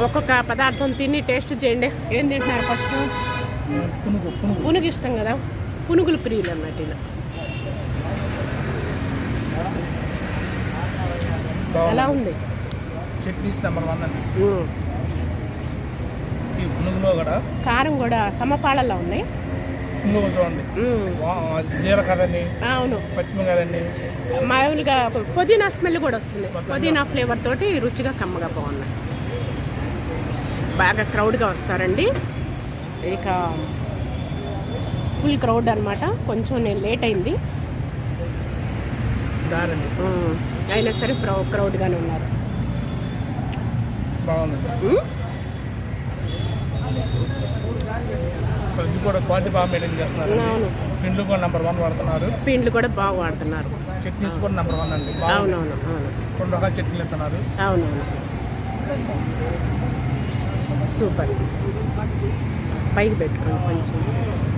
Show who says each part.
Speaker 1: ఒక్కొక్క పదార్థం తిని టేస్ట్ చేయండి. ఏం తింటున్నారు ఫస్ట్
Speaker 2: పునుగు
Speaker 1: ఇష్టం కదా? పునుగులు ప్రియులు అన్నమాట ఇలా. ఎలా ఉంది?
Speaker 2: చట్నీస్ నెంబర్ వన్ అండి.
Speaker 1: ఉమ్.
Speaker 2: ఈ పునుగులో కూడా
Speaker 1: కారం కూడా సమపాళల్లో ఉన్నాయి.
Speaker 2: చూడండి. జీలకర్రని
Speaker 1: అవును.
Speaker 2: పచ్చిమిరకాయలని.
Speaker 1: మామూలుగా పుదీనా స్మెల్ కూడా వస్తుంది. పుదీనా ఫ్లేవర్ తోటి రుచిగా కమ్మగా బాగున్నాయి. బాగా క్రౌడ్గా వస్తారండి. ఇక ఫుల్ క్రౌడ్ అన్నమాట. కొంచెం నేను లేట్ అయింది. అయినా సరే క్రౌ క్రౌడ్గానే ఉన్నారు.
Speaker 2: కూడా క్వాలిటీ బాగా మెయింటైన్ చేస్తున్నారు.
Speaker 1: అవును.
Speaker 2: పిండ్లు కూడా నెంబర్ వన్ వాడుతున్నారు.
Speaker 1: పిండ్లు కూడా బాగా వాడుతున్నారు.
Speaker 2: చట్నీస్ కూడా నెంబర్ వన్ అండి.
Speaker 1: అవునవును అవును.
Speaker 2: రెండు రకాల చట్నీలు ఇస్తున్నారు
Speaker 1: అవునవును. సూపర్. పైకి పెట్టుకోండి కొంచెం.